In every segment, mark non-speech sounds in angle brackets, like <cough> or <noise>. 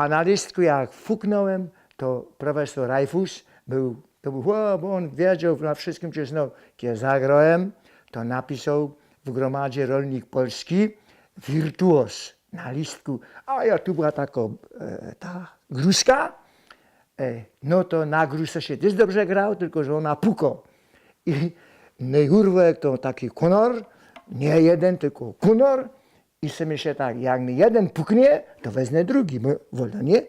A na listku jak fuknąłem, to profesor Rajfus był, to był, o, bo on wiedział na wszystkim, czy znał. Kiedy zagrałem, to napisał w gromadzie Rolnik Polski wirtuos na listku. A ja tu była taka e, ta gruszka, e, no to na gruszce się też dobrze grał, tylko że ona puko. I Nejurwek to taki kunor, nie jeden, tylko kunor. I sobie myślę tak, jak mi jeden puknie, to wezmę drugi, bo wolno nie.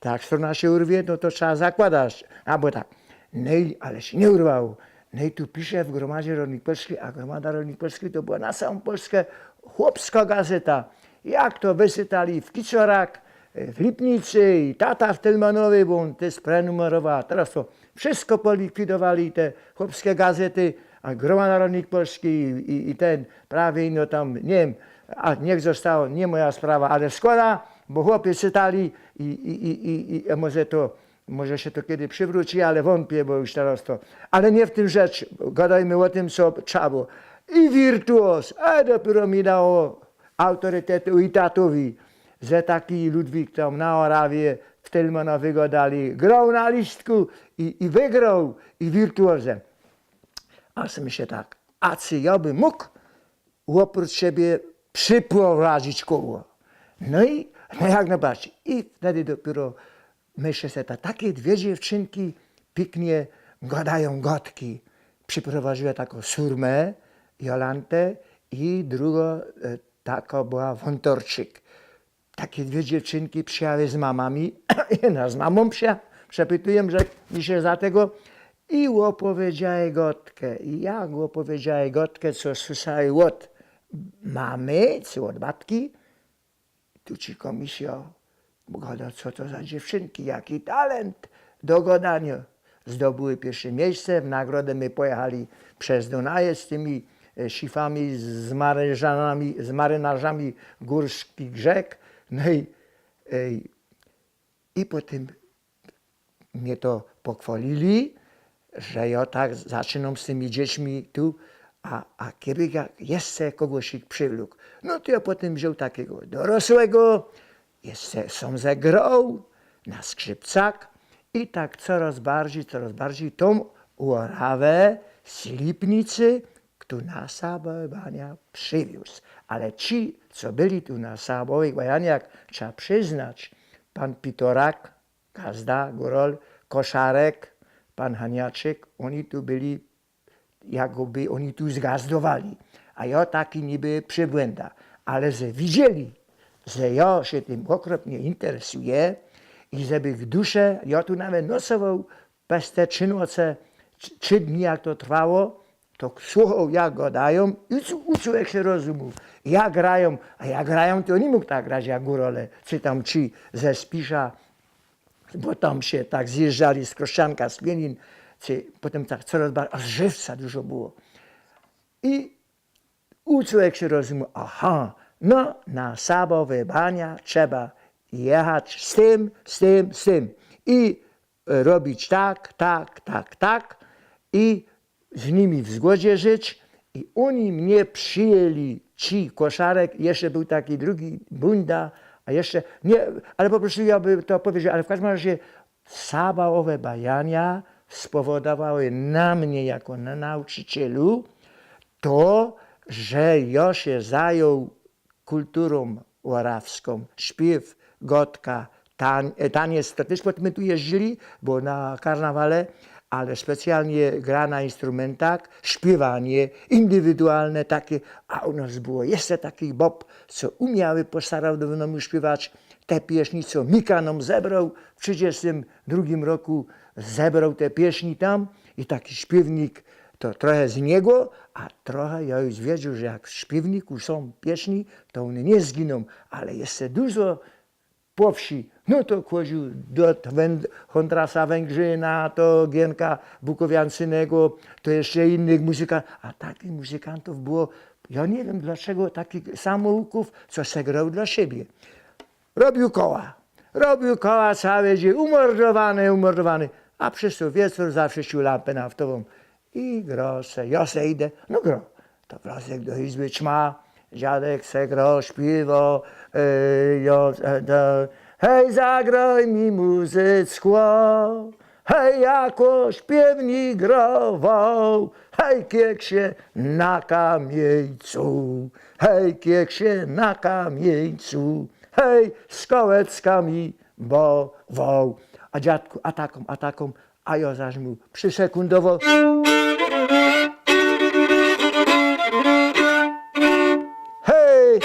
Tak, strona się urwie, no to trzeba zakładać. Albo tak, nej, ale się nie urwało. Nej tu pisze w Gromadzie Rolnik Polski, a Gromada Rolnik Polski to była na całą Polskę chłopska gazeta. Jak to wysytali w Kiczorak, w Lipnicy i tata w Tylmanowie, bo on też prenumerował. Teraz to wszystko polikwidowali, te chłopskie gazety, a Gromada Rolnik Polski i, i, i ten prawie, no tam, nie wiem, a niech zostało, nie moja sprawa, ale szkoda, bo chłopi czytali i, i, i, i, i może to, może się to kiedy przywróci, ale wątpię, bo już teraz to, ale nie w tym rzecz, gadajmy o tym, co trzeba było. I wirtuos, a dopiero mi dało autorytetu i tatowi, że taki Ludwik tam na Orawie w Tylmanowie go dali, grał na listku i, i wygrał, i wirtuozem. A myślę tak, a czy ja bym mógł oprócz siebie przyprowadzić koło. No i no jak najbardziej. I wtedy dopiero myślę sobie, tak, takie dwie dziewczynki pięknie gadają gotki. Przyprowadziła taką surmę, Jolantę i drugą e, taka była Wątorczyk. Takie dwie dziewczynki przyjały z mamami, <coughs> jedna z mamą przyja, przepytuję, że się za tego i opowiedziały gotkę. I jak opowiedziały gotkę, co słyszały od mamy, czy od matki, tu ci komisja gada, co to za dziewczynki, jaki talent do gadania. Zdobyły pierwsze miejsce, w nagrodę my pojechali przez Dunaje z tymi e, szifami, z z marynarzami górskich rzek. No i, ej, i potem mnie to pochwalili, że ja tak zaczynam z tymi dziećmi tu, a, a kiedy ja jeszcze kogoś ich przywlókł, no to ja potem wziął takiego dorosłego, jeszcze są zagrał na skrzypcach i tak coraz bardziej, coraz bardziej tą Orawę z Lipnicy, kto na Sabowej Bania przywiózł. Ale ci, co byli tu na Sabowej trzeba przyznać, pan Pitorak, Gazda, Górol, Koszarek, pan Haniaczyk, oni tu byli, jakoby oni tu zgazdowali. A ja taki niby przybłęda. Ale że widzieli, że ja się tym okropnie interesuję i żeby w duszę, ja tu nawet nocował bez te trzy noce, trzy- dni jak to trwało, to słuchał jak gadają i uczył- jak się rozumu. Jak grają, a jak grają to nie mógł tak grać jak górole, czy tam ci ze Spisza, bo tam się tak zjeżdżali z Kroszczanka, z Pienin, czy potem tak coraz bardziej, a żywca dużo było. I uczył jak się rozumie, aha, no na Sabowe Bania trzeba jechać z tym, z tym, z tym i robić tak, tak, tak, tak i z nimi w zgodzie żyć i oni mnie przyjęli, ci koszarek, jeszcze był taki drugi bunda, a jeszcze, nie, ale po prostu ja bym to powiedział, ale w każdym razie sabałowe bajania spowodowały na mnie jako na nauczycielu to, że ja się zajął kulturą orawską, śpiew, gotka, tan, e, taniec, to też my tu jeździli, bo na karnawale, ale specjalnie gra na instrumentach, śpiewanie indywidualne takie, a u nas było jeszcze taki Bob, co umiały po starodownemu śpiewać te pieśni, co Mika nam zebrał w 1932 roku, zebrał te pieśni tam i taki śpiewnik to trochę z niego, a trochę ja już wiedział, że jak w śpiewniku są pieśni, to one nie zginą, ale jeszcze dużo po wsi, no to chodził do Hondrasa Węgrzyna, to Gienka Bukowiancynego, to jeszcze innych muzykantów, a takich muzykantów było, ja nie wiem dlaczego takich samouków, co se grał dla siebie. Robił koła, robił koła całe dzień, umordowany, umordowany, a przez to wieczór zawsze sił lampę naftową. I gro se, ja se idę, no gro. To wlazek do izby ćma, dziadek se gro, śpiewał, yy, ja, e, do, hej, zagraj mi muzyczko, hej, jako śpiewnik grował, hej, kieksie na kamieńcu, hej, kieksie na kamieńcu, hej, z kołeckami bował. A dziadku, a taką, a ja zaś mu przysekundowo. Hej!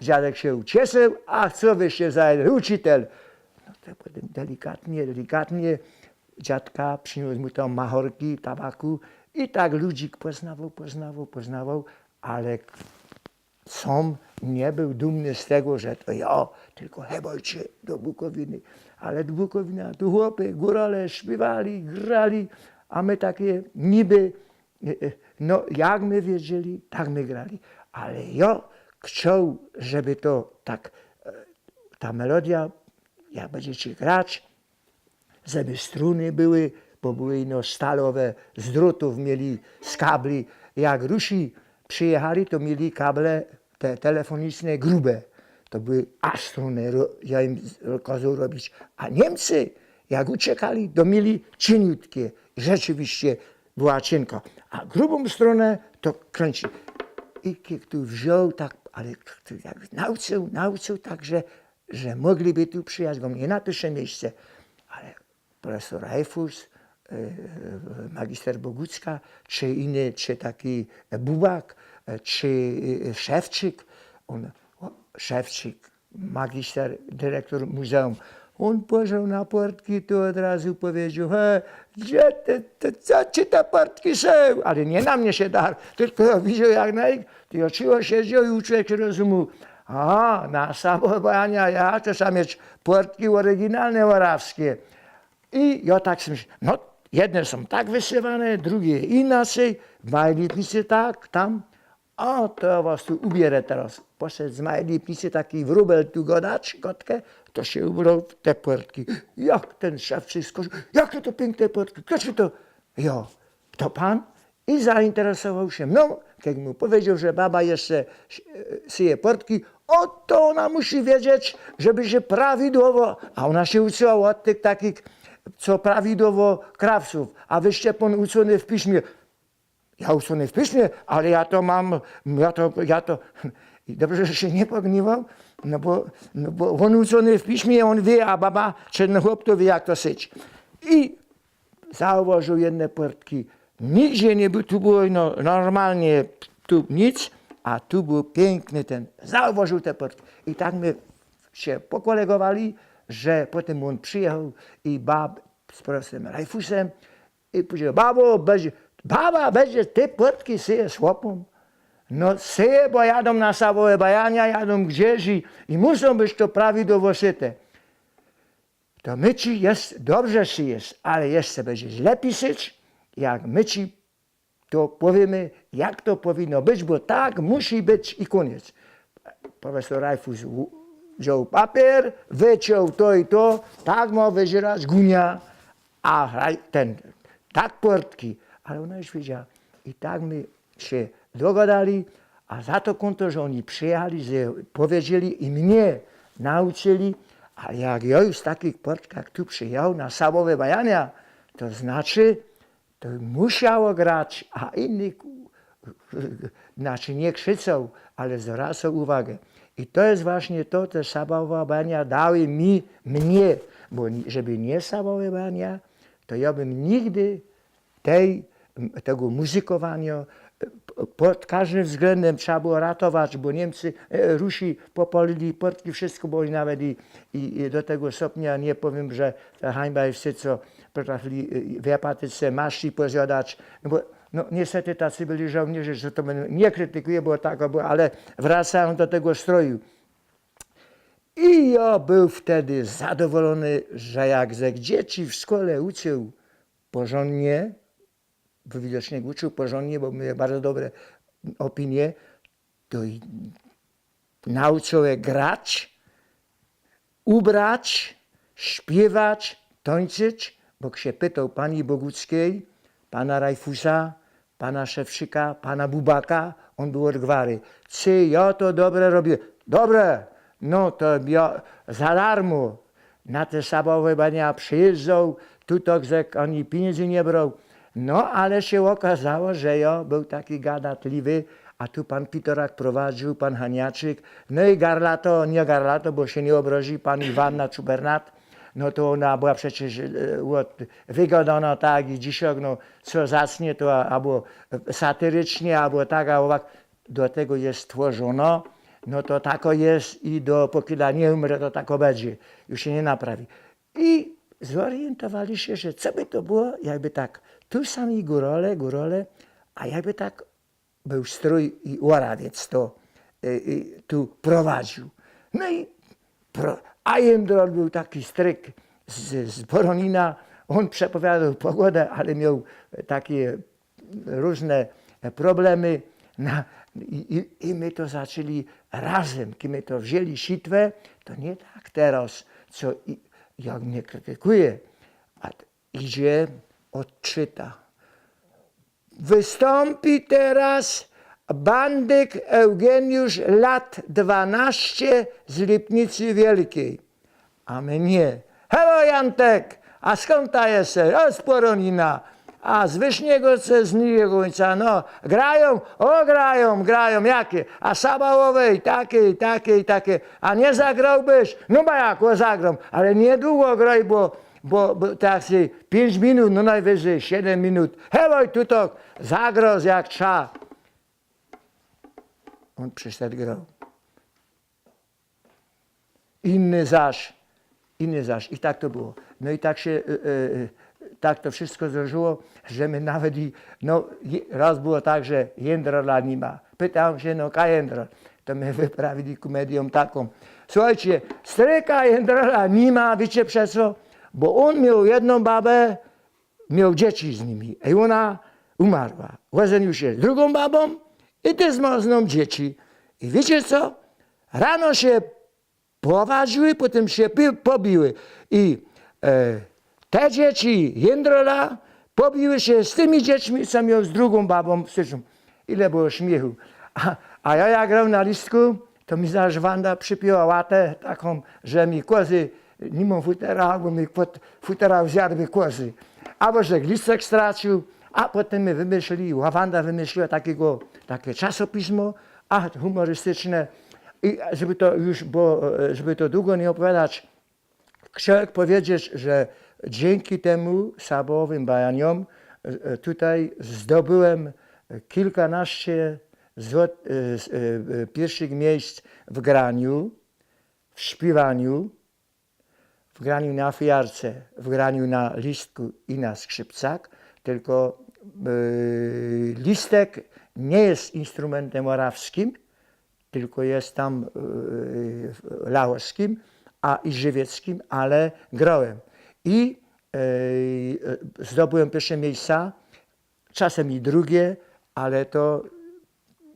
Dziadek się ucieszył, a co wy się za uczytel? No to potem delikatnie, delikatnie dziadka przyniósł mu tam machorki, tabaku i tak ludzik poznawał, poznawał, poznawał, ale sam nie był dumny z tego, że to ja, tylko hebojcie do Bukowiny. Ale do Bukowina, tu chłopy, górale śpiewali, grali, a my takie niby, e, e, no jak my wiedzieli, tak my grali. Ale ja chciał, żeby to tak, e, ta melodia, jak będziecie grać, żeby struny były, bo były no stalowe, z drutów mieli, z kabli. Jak Rusi przyjechali, to mieli kable te telefoniczne grube. To były aż struny, ro- ja im kazał robić. A Niemcy, jak uciekali, to mieli cieniutkie. Rzeczywiście była cienka. A grubą stronę to kręci. I tu wziął tak, ale tu jak nauczył, nauczył tak, że, mogliby tu przyjechać, bo nie na pierwsze miejsce. Ale profesor Reifus, e, e, magister Bogucka, czy inny, czy taki Bubak, czy e, Szewczyk, on, Szewczyk, magister, dyrektor muzeum, on pożył na portki, to od razu powiedział, he, gdzie te, te, co ci te portki są? Ale nie na mnie się dar, tylko widział jak na ich, ja cicho siedział i się rozumiał. A, na samobania ja sam mieć portki oryginalne orawskie. I ja tak sobie no jedne są tak wysywane, drugie inaczej, majlitnicy tak, tam. A to was tu ubierę teraz. Poszedł z mojej lipnicy taki wróbel tu godać, kotkę, to się ubrał w te płatki. Jak ten szewczyk skoczył, jakie to piękne płatki, kto ci to? Ja, to pan? I zainteresował się mną, jak mu powiedział, że baba jeszcze e, syje o to ona musi wiedzieć, żeby się prawidłowo, a ona się uczyła od tych takich, co prawidłowo krawców, a wyście pan uczony w piśmie. Ja uczony w piśmie, ale ja to mam, ja to, ja to. Dobrze, że się nie pogniwał, no bo, no bo on uczony w piśmie, on wie, a baba, czy ten chłop to wie, jak to syć. I zauważył jedne portki. Nigdzie nie było, tu było no, normalnie, tu nic, a tu był piękny ten. Zauważył te portki. I tak my się pokolegowali, że potem on przyjechał i bab z profesorem Rajfusem i powiedział, babo, będzie, baba, będzie ty portki syje chłopom. No syje, bo jadą na samowe bajania, jadą gdzieś i, i muszą być to prawidłowo szyte to my ci jest, dobrze szyjesz, ale jeszcze będziesz lepiej szyć, jak my ci to powiemy, jak to powinno być, bo tak musi być i koniec. Profesor Rajfus wziął papier, wyciął to i to, tak ma wyżerać gunia, a ten, tak portki, ale ona już wiedziała. I tak my się dogadali, a za to konto, że oni przyjechali, powiedzieli i mnie nauczyli, a jak ja już w takich portkach tu przyjechał na samowe bajania, to znaczy, to musiało grać, a inni ku- znaczy nie krzyczą, ale zwracał uwagę. I to jest właśnie to, te samowe bania dały mi, mnie, bo żeby nie samowe bania, to ja bym nigdy tej, tego muzykowania pod każdym względem trzeba było ratować, bo Niemcy, e, Rusi popolili portki, wszystko, bo oni nawet i, i, i do tego stopnia, nie powiem, że ta hańba i wszyscy, co potrafili e, w Japatyce maszki pozjadać, no bo no, niestety tacy byli żołnierze, że to nie krytykuję, bo tak ale wracają do tego stroju. I ja był wtedy zadowolony, że jak ze dzieci w szkole uczył porządnie, widocznie uczył porządnie, bo miał bardzo dobre opinie, to i nauczył je grać, ubrać, śpiewać, tańczyć, bo się pytał pani Boguckiej, pana Rajfusa, pana Szewczyka, pana Bubaka, on był od gwary. Czy ja to dobre robię? Dobre, no to ja za darmo na te bania przyjeżdżał, tu to ani pieniędzy nie brał. No ale się okazało, że ja był taki gadatliwy, a tu pan Pitorak prowadził, pan Haniaczyk, no i Garlato, nie Garlato, bo się nie obrazi, pan Iwanna Czubernat, no to ona była przecież e, od, wygodona tak i dzisiaj, no co zacnie, to albo satyrycznie, albo tak, albo tak, do tego jest stworzono, no to tako jest i dopóki nie umrę, to tako będzie, już się nie naprawi. I zorientowali się, że co by to było, jakby tak, tu sami górole, górole, a jakby tak był strój i łorawiec to y, y, tu prowadził. No i pro, a Jędrol był taki stryk z, z Boronina, on przepowiadał pogodę, ale miał takie różne problemy. Na, i, I my to zaczęli razem, kiedy my to wzięli sitwę, to nie tak teraz, co i, ja nie krytykuję, a idzie, odczyta. Wystąpi teraz bandyk Eugeniusz lat 12 z Lipnicy Wielkiej. A my nie. Helo Jantek, a skąd ta jesteś? O, z Poronina. A z Wyszniego z Niegońca, no. Grają? O, grają, grają. Jakie? A Sabałowe i takie, i takie, i takie. A nie zagrałbyś? No bo jak, o, zagram. Ale niedługo graj, bo, bo, bo tak się 5 minut, no najwyżej 7 minut. Helo, tu to zagrał jak trzeba. On przyszedł grał. Inny zaś, inny zaś. I tak to było. No i tak się, e, e, tak to wszystko złożyło, że my nawet i, no raz było tak, że Jędrola nie ma. Pytałem się, no ka Jędrol? To my wyprawili komedią taką. Słuchajcie, stryka Jędrola nie ma, wiecie przez co? Bo on miał jedną babę, miał dzieci z nimi. I ona umarła. Łezen już jest drugą babą i też z nią dzieci. I wiecie co? Rano się powadziły, potem się pobiły. I e, te dzieci Jędrola pobiły się z tymi dziećmi, co miał z drugą babą w styczniu. Ile było śmiechu. A, a ja jak grał na listku, to mi zaś Wanda przypiła łatę taką, że mi kozy, nie mam futera, albo mi kot- futera zjadły kozy. Albo że listek stracił, a potem my wymyślili, Wanda wymyśliła takiego, takie czasopismo, a humorystyczne. I żeby to już, bo e, żeby to długo nie opowiadać, Chciałem powiedzieć, że dzięki temu sabowym bajaniom e, e, tutaj zdobyłem kilkanaście złot, e, pierwszych miejsc w graniu, w śpiewaniu, w graniu na fiarce, w graniu na listku i na skrzypcach, tylko listek nie jest instrumentem orawskim, tylko jest tam laoskim, a i żywieckim, ale grałem. I e, e, zdobyłem pierwsze miejsca, czasem i drugie, ale to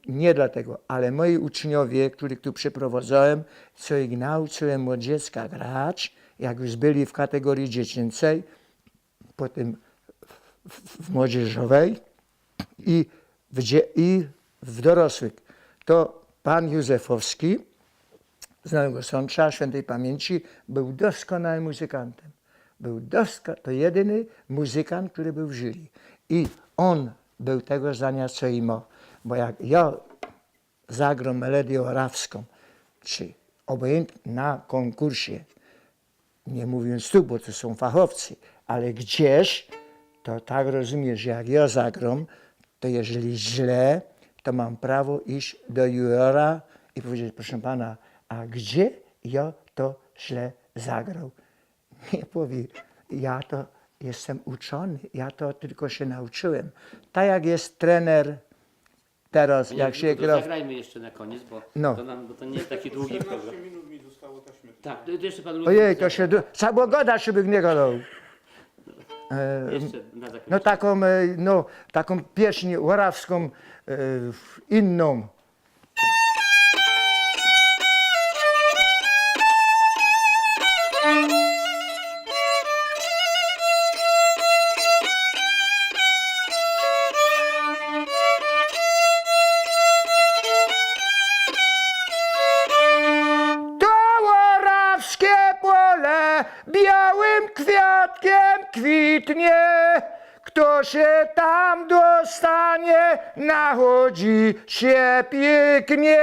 nie dlatego, ale moi uczniowie, których tu przyprowadzałem, co ich nauczyłem od dziecka grać, jak już byli w kategorii dziecięcej, potem w, w, w młodzieżowej i w, i w dorosłych. To pan Józefowski, z Nowego Sącza, świętej pamięci, był doskonałym muzykantem. Był doska, to jedyny muzykant, który był w jury. I on był tego zdania, co i mo. Bo jak ja zagram melodię orawską, czy obojętnie na konkursie, nie mówiąc tu, bo to są fachowcy, ale gdzieś, to tak rozumiesz, jak ja zagram, to jeżeli źle, to mam prawo iść do jurora i powiedzieć, proszę pana, a gdzie ja to źle zagrał? <laughs> Nie powie, ja to jestem uczony, ja to tylko się nauczyłem. Tak jak jest trener teraz, jak się no to gra... zagrajmy jeszcze na koniec, bo, No. to, nam, bo to nie jest taki długi program. 15 minut mi zostało taśmy. Tak, to to jeszcze pan Ojej, to się... du- było gadać, żeby nie gadał. E, Jeszcze na zakończenie. No taką, e, no, taką pieśń łarawską, e, inną. Kto się tam dostanie, nachodzi się pięknie.